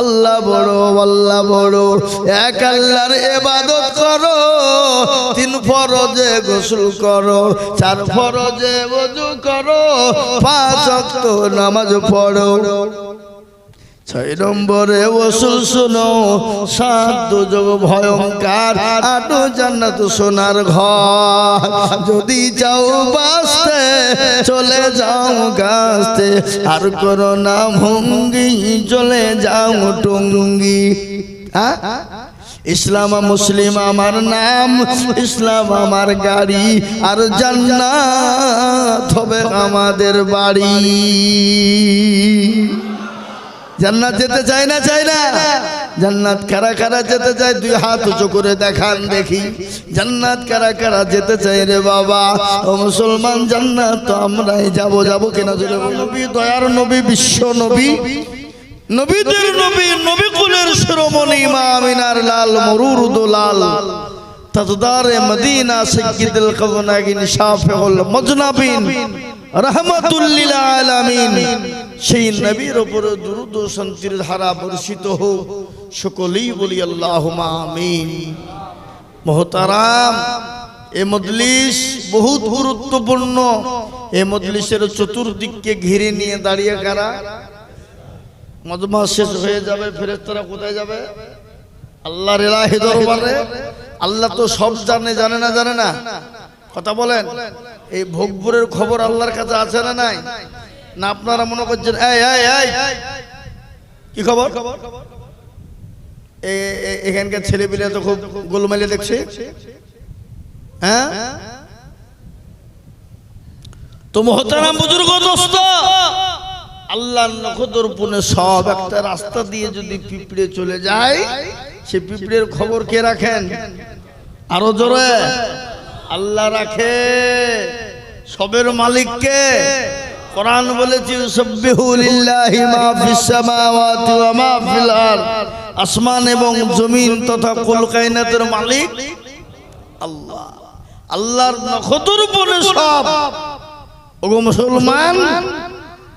আল্লাহ বড় আল্লাহ বড়। এক আল্লাহর এবাদত করো, তিন ফরজে গোসল করো, চার ফরজে ওযু করো, পাঁচ নামাজ পড়ো। ছয় নম্বরে ওসুল শুনো সাত দুযোগ ভয়ঙ্কার আটো জান্নাত সোনার ঘর। যদি যাও বাঁচতে, চলে যাও গাছতে আর করো না ভঙ্গি, চলে যাও টুঙ্গি। হ্যাঁ? ইসলাম মুসলিম আমার নাম, ইসলাম আমার গাড়ি, আর জান্নাত হবে আমাদের বাড়ি। জান্নাত যেতে চায় না চায় না। জান্নাত কারা কারা যেতে চায়, দুই হাত উঁচু করে দেখান দেখি। জান্নাত কারা কারা যেতে চায় রে বাবা? ও মুসলমান, জান্নাত তো আমরাই যাব যাব কিনা বলো। নবী দয়ার নবী, বিশ্ব নবী। নবীদের নবী নবী কুলের শিরোমণি মা আমিনার লাল মরুর লাল। তাজদারে মদিনা সৈয়দুল কওনাইন শাফিউল মুজনাবিন। রহমাতুল্লিল আলামিন। সেই নবীর উপর দুরুদ ও শান্তির ধারা বর্ষিত হোক। সকলেই বলি আমিন। মহতারাম এ মজলিস বহুত গুরুত্বপূর্ণ। এ মজলিসের চতুর্দিককে ঘিরে নিয়ে দাঁড়িয়ে কারা? মজমা শেষ হয়ে যাবে ফেরেশতারা কোথায় যাবে? আল্লাহর ইলাহি দরবারে। আল্লাহ তো সব জানে জানে না জানে না। কথা বলেন। এই ভোগপুরের খবর আল্লাহর কাছে আছে না নাই? না আপনারা মনে করছেন কি খবর? এখানকার ছেলে পিলে তো খুব গোলমালে দেখছে। হ্যাঁ? তো মহতারাম বুজুর্গ, দোস্ত আল্লাহ নখদর পুনে সব একটা রাস্তা দিয়ে যদি পিঁপড়ে চলে যায়, সে পিঁপড়ের খবর কে রাখেন? আরও জোরে। আল্লাহ রাখে। সবের মালিককে কোরআন বলেছে আসমান এবং জমিন তথা কুল কায়নাতের মালিক আল্লাহ। আল্লাহর নখদর উপরে সব। ওগো মুসলমান,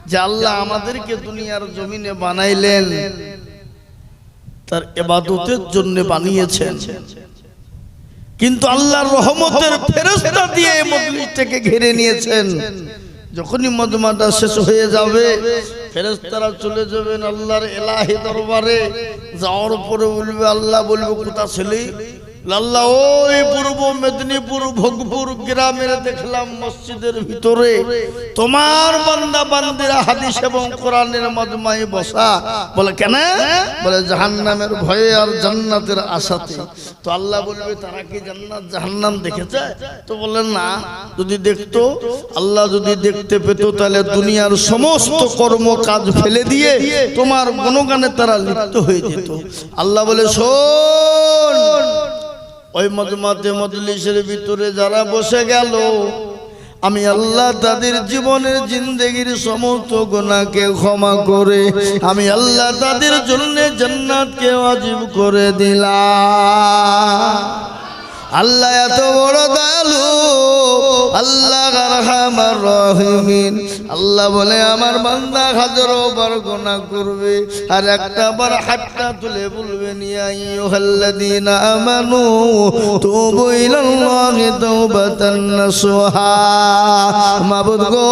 যে আল্লাহ আমাদেরকে দুনিয়ার জমিনে বানাইলেন, তার এবাদতের জন্য বানিয়েছেন। কিন্তু আল্লাহর রহমতের ফেরেশতা দিয়ে মজলিসটাকে ঘিরে নিয়েছেন। যখনই মজমাটা শেষ হয়ে যাবে ফেরেশতারা চলে যাবেন আল্লাহর এলাহি দরবারে। যাওয়ার পরে বলবে আল্লাহ বলবে কোথা ছেলে? আল্লাহ ওই পূর্ব মেদিনীপুর, ভোগপুর গ্রামের দেখলাম মসজিদের ভিতরে তোমার বান্দা, বান্দিরা হাদিস এবং কোরআনের মজমাই বসা। বলে, কেন? বলে, জাহান্নামের ভয়ে আর জান্নাতের আশাতে। তো আল্লাহ বলবে, তারা কি জান্নাত, জাহান্নাম দেখেছে? তো বলেন না, যদি দেখতো, আল্লাহ যদি দেখতে পেত, তাহলে দুনিয়ার সমস্ত কর্ম কাজ ফেলে দিয়ে তোমার গুণগানে তারা লিপ্ত হয়ে যেত। আল্লাহ বলে, শোন ওই মজমাতে মজলিসের ভিতরে যারা বসে গেল, আমি আল্লাহ তাদের জীবনের জিন্দগির সমস্ত গোনাকে ক্ষমা করে, আমি আল্লাহ তাদের জন্য জান্নাতকে অজীব করে দিলাম। আল্লাহ এত বড় দয়ালু আল্লাহ রহিমিন। আল্লাহ বলে, আমার বান্দা হাজারো বার গুনাহ করবে, আর একটা বার হাতটা তুলে বলবেন ইয়া আইয়ুহাল্লাযীনা আমানু, তুবু ইলাল্লাহি তাওবাতান নাসুহা মাবুদ গো,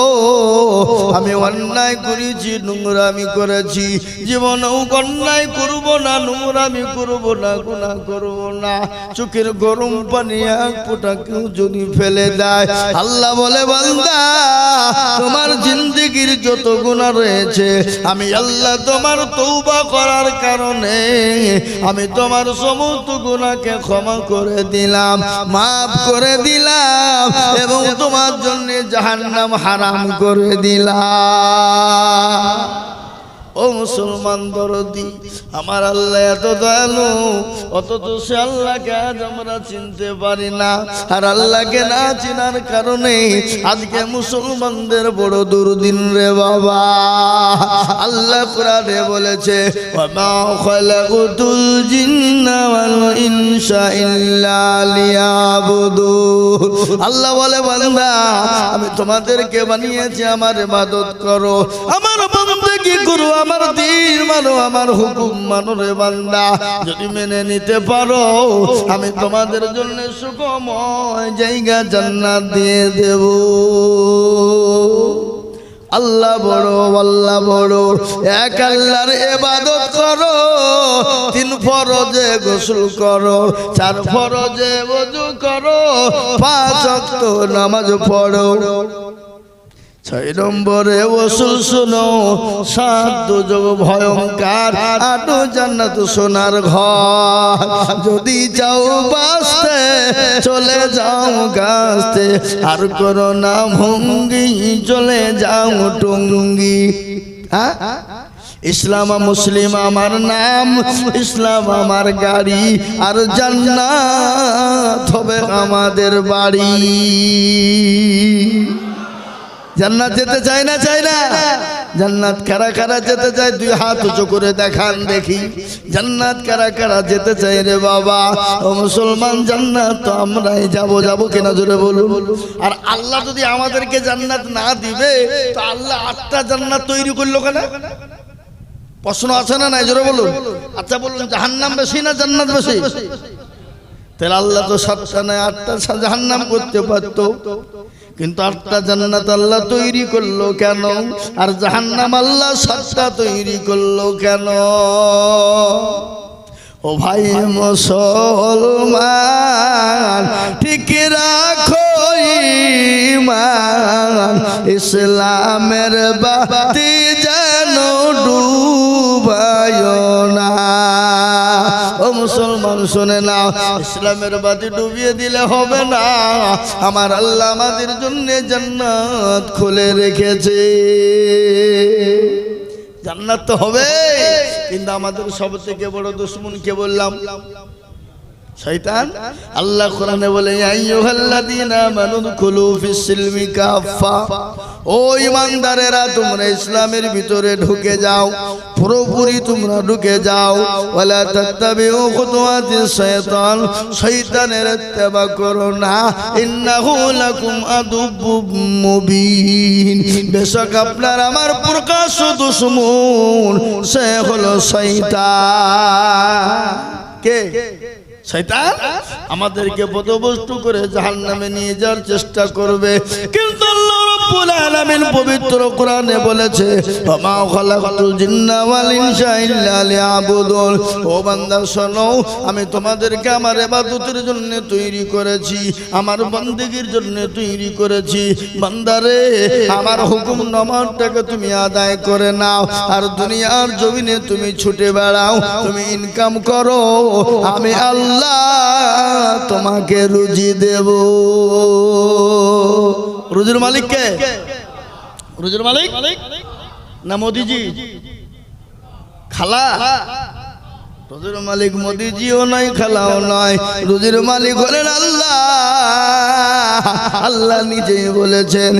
আমি অন্যায় করেছি, নোংরামি করেছি। জীবনেও অন্যায় করব না, নোংরামি করব না, গুনাহ করব না। চোখের গরম পানি এক ফোঁটা কেউ যদি ফেলে দেয়, আল্লাহ বলে, বান্দা, তোমার জিন্দগির যত গুণা রয়েছে, আমি আল্লাহ তোমার তৌবা করার কারণে, আমি তোমার সমস্ত গুণাকে ক্ষমা করে দিলাম, মাফ করে দিলাম, এবং তোমার জন্য জাহান্নাম হারাম করে দিলাম। ও মুসলমান দরদি, আমার আল্লাহ এত দয়ালু, অথচ সে আল্লাহকে আজ আমরা চিনতে পারি না। আর আল্লাহকে না চিনার কারণে আজকে মুসলমানদের বড় দুর্দিন রে বাবা। আল্লাহ কোরআনে বলেছে আল্লাহ বলে, বান্দা, আমি তোমাদেরকে বানিয়েছি, আমার ইবাদত করো। আমার বান্দাকে কি করু আমার দিন মানো, আমার হুকুম মানো রে বান্দা। যদি মেনে নিতে পারো, আমি তোমাদের জন্য সুখময় জায়গা জান্নাত দিয়ে দেব। আল্লাহ বড় আল্লাহ বড়, এক আল্লাহর এবাদত করো, তিন ফরজে গোসল করো, চার ফরজে ওযু করো, পাঁচ ওয়াক্ত নামাজ পড়ো। ছয় নম্বরে ওসুল শুনো, সাত দুযোগ ভয়ঙ্কার, আটো জান্নাত সোনার ঘর। যদি যাও বাঁচতে, চলে যাও গাছতে আর করো না ভঙ্গি, চলে যাও টুঙ্গি। হ্যাঁ? ইসলাম মুসলিম আমার নাম, ইসলাম আমার গাড়ি, আর জান্নাত হবে আমাদের বাড়ি। জান্নাত যেতে চায় না চায় না। জান্নাত কারা কারা যেতে চায়, দুই হাত উঁচু করে দেখান দেখি। জান্নাত কারা কারা যেতে চায় রে বাবা? ও মুসলমান, জান্নাত তো আমরাই যাব যাব কেনা জোরে বলুন। আর আল্লাহ যদি আমাদেরকে জান্নাত না দিবে, তো আল্লাহ আটটা জান্নাত তৈরি করল কেন? প্রশ্ন আছে না নাই? জোরে বলুন। আচ্ছা বলুন, জাহান্নাম বেশি না জান্নাত বেশি? তাহলে আল্লাহ তো সাতটা নয় আটটা জাহান্নাম করতে পারতো। কিন্তু আটটা জান্নাত আল্লাহ তৈরি করল কেন? আর জাহান্নাম আল্লাহ সাতটা তৈরি করল কেন? ও ভাই মুসলমান, ঠিক রাখো ইমান ইসলামের বাতি যেন ডুবায় না। ও মুসলমান, শুনে না ইসলামের বাতি ডুবিয়ে দিলে হবে না। আমার আল্লাহ আমাদের জন্য জান্নাত খুলে রেখেছে। জান্নাত তো হবে, কিন্তু আমাদের সব থেকে বড় দুশ্মন কে বললাম, শয়তান, আল্লাহ কোরআনে বলে আইয়ুহাল্লাযীনা আমানু দুখুলু ফিস সিলমি কাফা ও ইমানদারেরা, তোমরা ইসলামের ভিতরে ঢুকে যাও। পুরোপুরি তোমরা ঢুকে যাও। ওয়ালা তাত্তাবিউ খুতুওয়াতিস শয়তান শয়তানের ইত্তেবা করো না। ইন্নাহু লাকুম আদুব্বুম মুবিন। বেশক আপনার আমার প্রকাশ দুশ্মন, সে হলো শয়তান। কে? শয়তান? আমাদেরকে পদবস্তু করে জাহান্নামে নিয়ে যাওয়ার চেষ্টা করবে। কিন্তু আল্লাহ রব্বুল আলামিন পবিত্র কোরআনে বলেছে মা খালাকাতুল জিন্না ওয়াল ইনসা ইল্লা লিয়াবুদুন। ও বান্দা, শোনো, আমি তোমাদেরকে আমার ইবাদতের জন্য তৈরি করেছি, আমার বندگیর জন্য তৈরি করেছি। বান্দারে আমার হুকুম নামাজটাকে তুমি আদায় করে নাও, আর দুনিয়ার জমিনে তুমি ছুটে বেড়াও, তুমি ইনকাম করো, আমি আল্লাহ তোমাকে রুজি দেব। রুজির মালিক কে? রুজুর মালিক? না মোদিজি। খালা? রুজির মালিক মোদিজিও নাই, খালাও নয় রুজির মালিক হলেন আল্লাহ। আল্লাহ নিজেই বলেছেন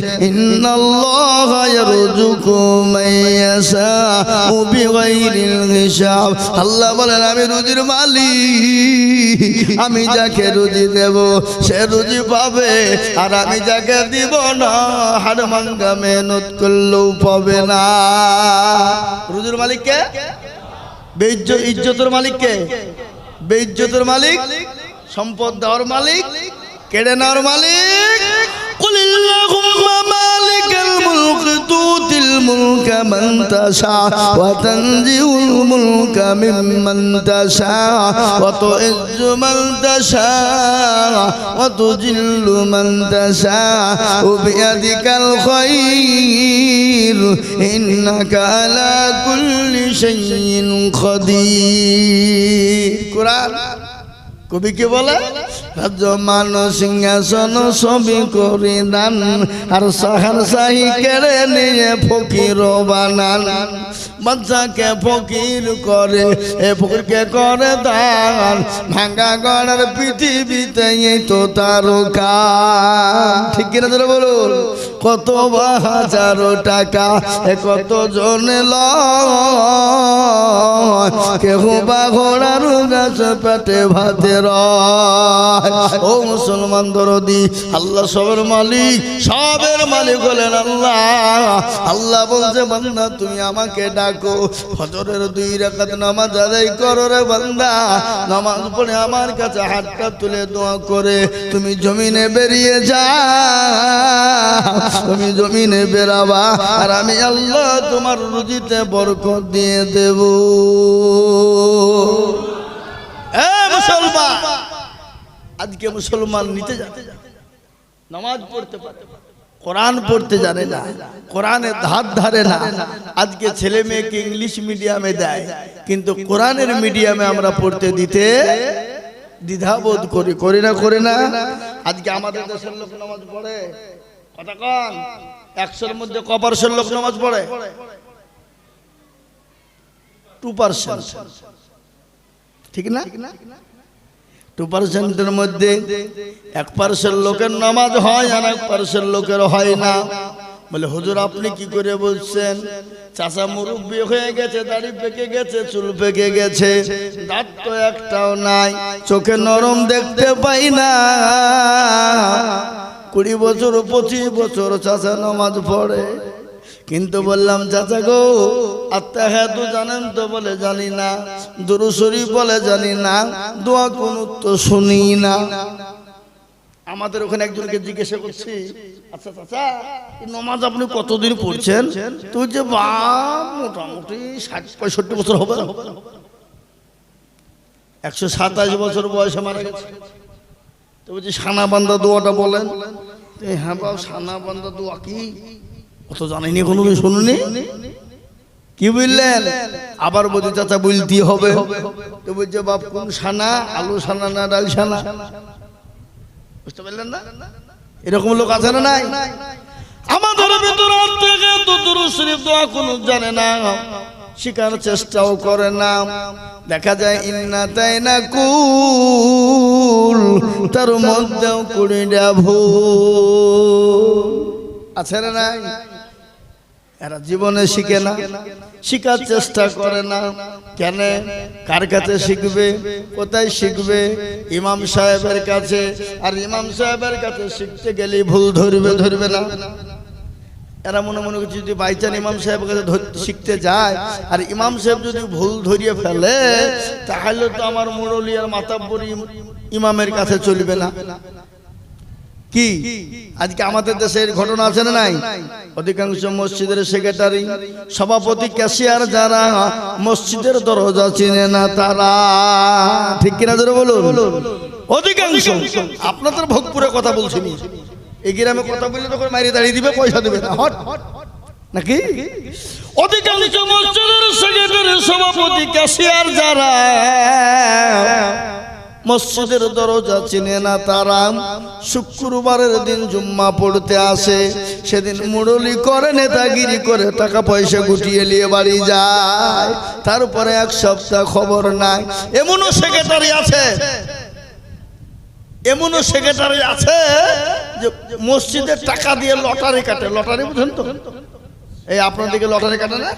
আল্লাহ বলেন, আমি রুজির মালিক। আমি যাকে রুজি দেব, সে রুজি পাবে। আর আমি যাকে দিব না, হাড় ভাঙ্গা মেহনত করলেও পাবে না। রুজির মালিককে বেইজ্জত ইজ্জতের মালিককে বেইজ্জতের মালিক সম্পদ দেওয়ার মালিক কেড়ে নেওয়ার মালিক। কুলিল্লাহুম্মা الملك تؤتي الملك من تشاء وتنزع الملك ممن تشاء وتعز من تشاء وتجل من تشاء بيدك الخير إنك على كل شيء قدير قرآن কবি কে বলে রাজ্যমান সিংহাসন ছবি করে দান আর সাহার সাহি কেড়ে নিয়ে ফকির বানান। বাচ্চাকে ফকির করে, এ ফকিরকে করে দান। ভাঙ্গা গড়ার পৃথিবীতে তো তার ঠিক কিনা ধরে বলুন? কত হাজারো টাকা? কত জন কেহ বা ঘোড়ার গাছ পেটে ভাতের ও মুসলমান দরদি, আল্লাহ সবের মালিক সবের মালিক হলেন আল্লাহ। আল্লাহ বলছে, বান্দা, তুমি আমাকে ডাকো। ফজরের দুই রাকাত নামাজ আদায় করো রে বান্দা। নামাজ পড়ে আমার কাছে হাতটা তুলে দোয়া করে, তুমি জমিনে বেরিয়ে যা। তুমি জমিনে বেরাবা আর আমি আল্লাহ তোমার রুজিতে বরকত দিয়ে দেব। মুসলমান, আজকে মুসলমান নিতে যাতে নামাজ পড়তে পারে, কোরআন পড়তে জানে না কোরআনের ধার ধারে না। আজকে ছেলে মেয়েকে ইংলিশ মিডিয়ামে দেয়, কিন্তু কোরআনের মিডিয়ামে আমরা পড়তে দিতে দ্বিধাবোধ করি করি না করি না। আজকে আমাদের দেশের লোক নামাজ পড়ে। কথা একশোর মধ্যে ক পার্সেন্ট লোক নামাজ পড়ে? টু পার্সেন্ট ঠিক না? টু পার্সেন্টের মধ্যে এক পার্সেন্ট লোকের নামাজ হয় আর এক পার্সেন্ট লোকের হয় না। বলে, হুজুর, আপনি কি করে বলছেন? চাচা মুরব্বী হয়ে গেছে, দাড়ি পেকে গেছে, চুল পেকে গেছে, দাঁত তো একটাও নাই, চোখে নরম দেখতে পাই না। কুড়ি বছর, পঁচিশ বছর চাচা নামাজ পড়ে। কিন্তু বললাম, চাচা গো আত্মা হ্যাঁ তো জানেন তো বলে জানি না দুরুসরি বলে জানি না, দোয়া কোন তো শুনি না। আমাদের ওখানে একজনকে জিজ্ঞাসা করছি আচ্ছা চাচা নমাজ আপনি কতদিন পড়ছেন? তুই যে বা, মোটামুটি ষাট, পঁয়ষট্টি বছর হবে একশো সাতাশ বছর বয়সে মারা গেছে। তো বলছি সানা বান্দা দোয়াটা বলেন হ্যাঁ বাবা সানা বান্দা দোয়া কি অত জানিনি, কোনোদিন শুনুনি? কি বুঝলেন আবার বলছি, চাচা, বলতে হবে। তো বলছে, বাপ, কোন সানা? আলু সানা না ডাল সানা? বুঝতে পারলেন না? এরকম লোক আছে না নাই? আমাদের ভিতরে থেকে তো দুরু শরীফ দোয়া কোন জানে না। শিকার চেষ্টাও করে না। দেখা যায় ইন্না তাই না কুল, তার মধ্যেও কুড়িটা ভুল। আছে না নাই? এরা জীবনে শিখে না শিখার চেষ্টা করে না। কেন? কার কাছে শিখবে? কোথায় শিখবে? ইমাম সাহেবের কাছে। আর ইমাম সাহেবের কাছে শিখতে গেলে ভুল ধরবে ধরবে না। এরা মনে মনে করছে যদি বাইচান ইমাম সাহেবের কাছে শিখতে যায়, আর ইমাম সাহেব যদি ভুল ধরিয়ে ফেলে, তাহলে তো আমার মুরলি আর মাতাব্বরি ইমামের কাছে চলবে না। কি? আজকে আমাদের দেশের ঘটনা আছে না নাই? অধিকাংশ মসজিদের সেক্রেটারি, সভাপতি, ক্যাশিয়ার যারা, মসজিদের দরজা চিনে না তারা। ঠিক কিনা ধরে বলুন? অধিকাংশ। আপনাদের ভোগপুরে কথা বলছি। এই গ্রামে কথা বললে তখন মাইরে দাঁড়িয়ে দিবে, পয়সা দেবে না। হট। নাকি? অধিকাংশ মসজিদের সেক্রেটারি সভাপতি ক্যাশিয়ার যারা, মসজিদের দরজা চিনে না তারা শুক্রবারের দিন জুম্মা পড়তে আসে। সেদিন মুরলি করে, নেতাগিরি করে, টাকা পয়সা গুটিয়ে নিয়ে বাড়ি যায়। তারপরে এক সপ্তাহ খবর নাই। এমনও সেক্রেটারি আছে। এমনও সেক্রেটারি আছে যে মসজিদের টাকা দিয়ে লটারি কাটে। লটারি বুঝেন তো? এই আপনার দিকে লটারি কাটে না?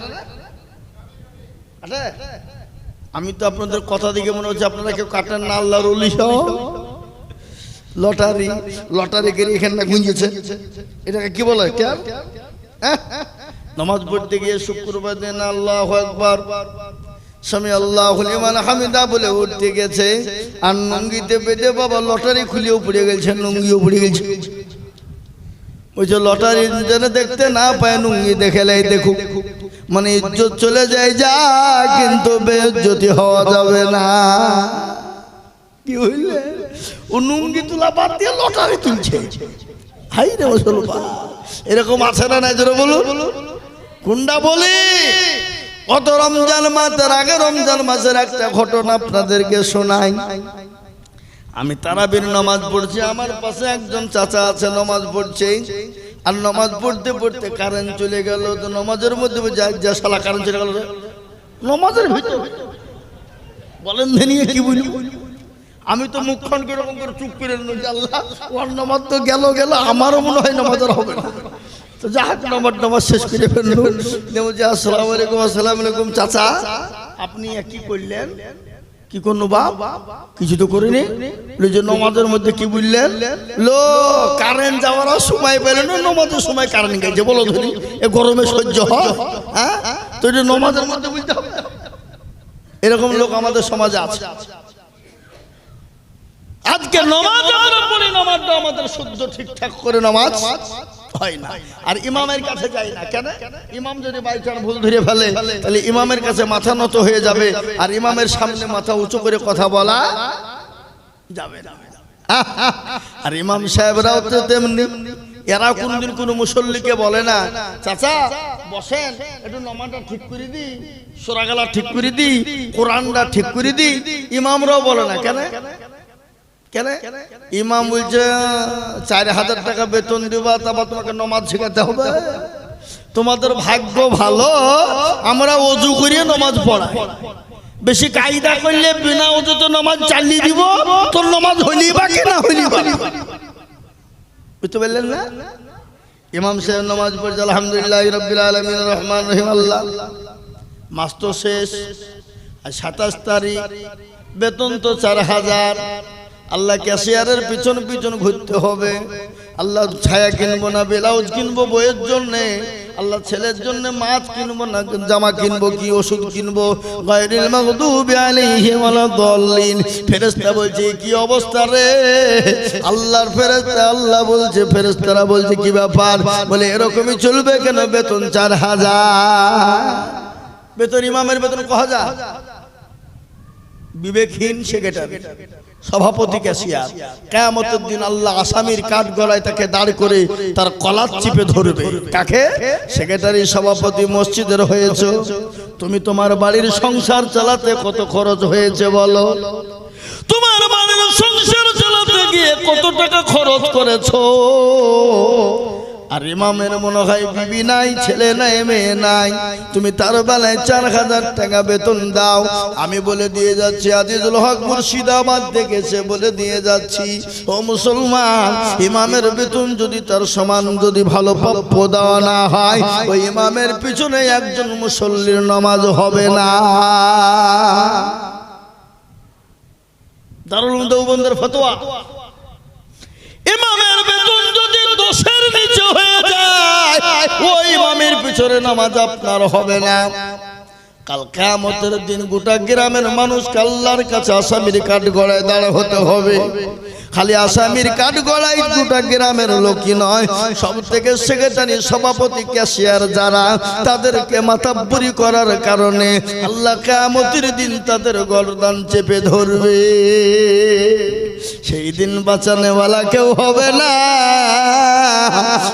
আমি তো আপনাদের কথা দিকে মনে হচ্ছে আপনারা কেউ কাটেন না, আল্লাহর অলি লটারি লটারি গেলে এখানে গুঞ্জেছে। এটাকে কি বলে? কে? নামাজ পড়তে গিয়ে শুক্রবার দিন আল্লাহ একবার স্বামী আল্লাহ লিমান হামিদা বলে উঠতে গেছে, আর নঙ্গিতে বেঁধে বাবা লটারি খুলিয়েও পড়ে গেছে নঙ্গিও পড়ে গেছে। ওই যে লটারি যেন দেখতে না পায় নুঙ্গি দেখেলাই দেখুক। মানে ইজ্জত চলে যায়, যা, কিন্তু বেজ্জতি হওয়া যাবে না। কি হইলে? ও নুঙ্গি তোলা বাদ দিয়ে লটারি তুলছে। হাই রে মুসলমান, এরকম আছে না নাই জোরে বলুন? কোনটা বলি? কত রমজান মাসের আগে রমজান মাসের একটা ঘটনা আপনাদেরকে শোনাই। আমি তারাবির নামাজ পড়ছি, আমার পাশে একজন চাচা আছে, নামাজ পড়ছে। আর নামাজ পড়তে পড়তে কারেন্ট চলে গেল, তো নামাজের মধ্যে যা সালা কারেন্ট চলে গেল। নামাজের ভিতরে? বলেন ধেনিয়ে কি বলি? আমি তো মুখখান কীরকম করে চুপ করে আল্লাহ, ওর নামাজ তো গেল গেল, আমারও মনে হয় নামাজ আর হবে না। তো নামাজ শেষ করে ফেলল দিয়ে বলছে আসসালামু আলাইকুম আসসালামু আলাইকুম চাচা। আপনি কি করলেন? কি করল বাপ? কিছু তো করিনি। যে নমাজের মধ্যে কি লো কারেন্ট যাওয়ার সময় পেলে না নমাজের সময় কারেন্ট গেছে বলো ধরি এ গরমে সহ্য হয় হ্যাঁ? তো এটা নমাজের মধ্যে বুঝতে হবে। এরকম লোক আমাদের সমাজে আছে। আজকে নমাজ আমরা পড়ি নামাজটা আমাদের শুদ্ধ ঠিকঠাক করে নামাজ। হয় না। আর ইমামের কাছে যাই না। কেন? ইমাম যদি বাইচার ভুল ধরে ফেলে, তাহলে ইমামের কাছে মাথা নত হয়ে যাবে। আর ইমামের সামনে মাথা উঁচু করে কথা বলা যাবে আর ইমাম সাহেবরাও তো তেমনি এরা কোনদিন কোন মুসল্লিকে বলে না, চাচা, বসেন, একটু নমাটা ঠিক করে দি সোরাগালা ঠিক করে দি কোরআনটা ঠিক করে দি ইমামরাও বলে না। কেন? কেন? ইমাম বলছে, চার হাজার টাকা বেতন দিবা, তারপর তোমাকে নমাজ শেখাতে হবে। তোমাদের ভাগ্য ভালো, আমরা অজু করিয়ে নমাজ পড়াই। বেশি কায়দা করলে বিনা অজুতে নমাজ চালিয়ে দিব, তোর নমাজ হলি বা কি না হইলি বা? বুঝতে পারলেন না? ইমাম সাহেব নমাজ পড়ছে, আলহামদুলিল্লাহ রবিল আলমিন, রহমান রহিম, আল্লাহ। মাস তো শেষ, আর সাতাশ তারিখ, বেতন তো চার হাজার। আল্লাহ ক্যাশিয়ারের পিছন পিছন ঘুরতে হবে। আল্লাহ ছায়া কিনবো না, ব্লাউজ কিনবো বইয়ের জন্যে। আল্লাহ ছেলের জন্য মাছ কিনবো না, জামা কিনবো কি, ওষুধ কিনবো? বলছে, কি অবস্থা রে? আল্লাহর ফেরেশতা, আল্লাহ বলছে, ফেরেশতারা বলছে, কি ব্যাপার? বলে, এরকমই চলবে কেন? বেতন চার হাজার। বেতন ইমামের বেতন ক হাজার? বিবেকহীন সেক্রেটারি সভাপতি ক্যাশিয়ার কেয়ামতের দিন আল্লাহ আসামির কাঠ গলায় তাকে দাঁড় করে তার কলার চিপে ধরবে। কাকে? সেক্রেটারি সভাপতি মসজিদের হয়েছে। তুমি তোমার বাড়ির সংসার চালাতে কত খরচ হয়েছে বলো? তোমার বাড়ির সংসার চালাতে গিয়ে কত টাকা খরচ করেছ? আর ইমামের মনে হয় বিবি নাই, ছেলে নাই, মেয়ে নাই। তুমি তার বেলায় চার হাজার টাকা বেতন দাও। আমি বলে দিয়ে যাচ্ছি, আজিজুল হক মুর্শিদাবাদ দেখেছে বলে দিয়ে যাচ্ছি, ও মুসলমান, ইমামের বেতন যদি তার সমান যদি ভালো প্রাপ্য দেওয়া না হয়, ওই ইমামের পিছনে একজন মুসল্লির নামাজ হবে না। দারুল দেওবন্দের ফতোয়া। যায়, ওই ইমামের পিছনে নামাজ আপনার হবে না। কাল কেয়ামতের দিন গোটা গ্রামের মানুষ কাল্লার কাছে আসামির কাঠ গড়ায় দাঁড়া হতে হবে। খালি আসামির কাঠ গড়াই গোটা গ্রামের লোকই নয়। সব থেকে সেক্রেটারি, সভাপতি, ক্যাশিয়ার যারা, তাদেরকে মাথাব্বরি করার কারণে আল্লাহ কামতির দিন তাদের গরদান চেপে ধরবে। সেই দিন বাঁচানেওয়ালা কেউ হবে না।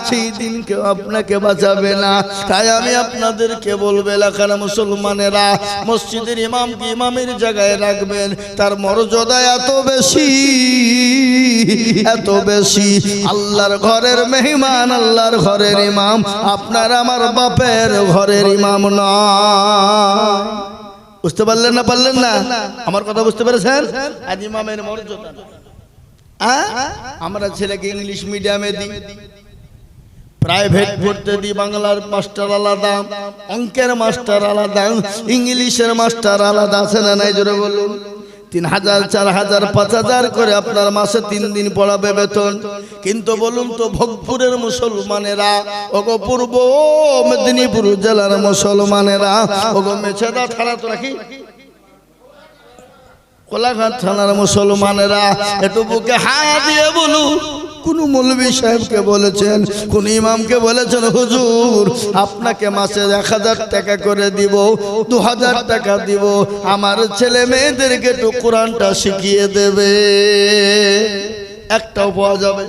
সেই দিন কেউ আপনাকে বাঁচাবে না। তাই আমি আপনাদেরকে বলব, এলাকার মুসলমানেরা, মসজিদের ইমামকে ইমামের জায়গায় রাখবেন? তার মর্যাদা এত বেশি। এত বেশি আল্লাহর ঘরের মেহমান, আল্লাহর ঘরের ইমাম। আপনার আমার বাপের ঘরের ইমাম নয় বুঝতে পারলেন না পারলেন না? আমার কথা বুঝতে পেরেছেন? আজ ইমামের মর্যাদা? আমরা ছেলেকে ইংলিশ মিডিয়ামে দিই। প্রাইভেট পড়তে দিই, বাংলার মাস্টার আলাদা, অঙ্কের মাস্টার আলাদা, ইংলিশের মাস্টার আলাদা, আছে না নাই? জোরে বলুন। তিন হাজার, চার হাজার, পাঁচ হাজার করে আপনার মাসে তিন দিন পড়াবে বেতন। কিন্তু বলুন তো, ভোগপুরের মুসলমানেরা, ওগো পূর্ব মেদিনীপুর জেলার মুসলমানেরা, ওগো মেছেদা ছাড়া তো রাখি কোলাঘাট থানার মুসলমানেরা, এটুকুকে বুকে দিয়ে বলুন। কোন মৌলবী সাহেবকে বলেছেন, কোন ইমামকে বলেছেন, হুজুর, আপনাকে মাসে এক হাজার টাকা করে দিব, দু হাজার টাকা দিব, আমার ছেলে মেয়েদেরকে একটু কোরআনটা শিখিয়ে দেবে। একটাও পাওয়া যাবে?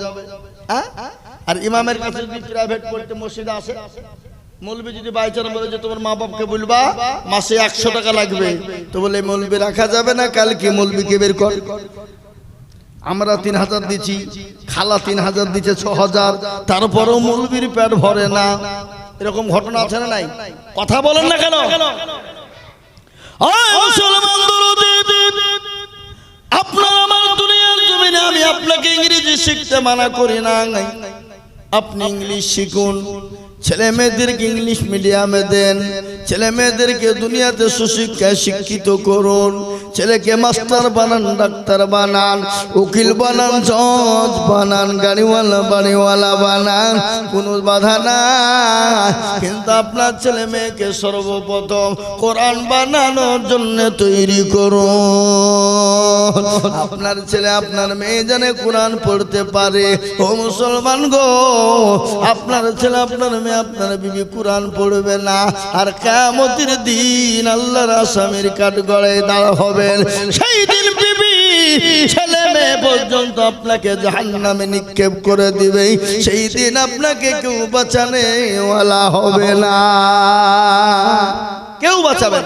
আর ইমামের কাছে যদি প্রাইভেট পড়তে মসজিদে আসে, মৌলবি যদি বাইচার বলে যে তোমার মা বাপকে বলবা, মাসে একশো টাকা লাগবে, তো বলে, মৌলবি রাখা যাবে না, কালকে মৌলবিকে বের কর। আমরা তিন হাজার দিচ্ছি খালা তিন হাজার দিচ্ছে ছ হাজার, তারপরেও মৌলবির পেট ভরে না। এরকম ঘটনা আছে না নাই? কথা বলেন না কেন? আপনার আমি আপনাকে ইংরেজি শিখতে মানা করি না আপনি ইংলিশ শিখুন ইংলিশ মিডিয়ামে দেন, ছেলে মেয়েদেরকে দুনিয়াতে সুশিক্ষায় শিক্ষিত করুন ছেলেকে মাস্টার বানান, ডাক্তার বানান, উকিল বানান, জজ বানান, গাড়িওয়ালা, বাড়িওয়ালা বানান, কোনো বাধা নাই। কিন্তু আপনার ছেলে মেয়েকে সর্বপ্রথম কোরআন বানানোর জন্য তৈরি করুন। আপনার ছেলে, আপনার মেয়ে জানে কোরআন পড়তে পারে। ও মুসলমান গো, আপনার ছেলে, আপনার মেয়ে, আপনার বিবি কোরআন পড়বে না। আর কেমতির দিন আল্লাহর আসামির কাঠ গড়ে দাঁড়া হবেন সেই দিন বিবি ছেলে মেয়ে পর্যন্ত আপনাকে জাহান্নামে নিক্ষেপ করে দিবে। সেই দিন আপনাকে কেউ বাঁচানে ওয়ালা হবে না। কেউ বাঁচাবে।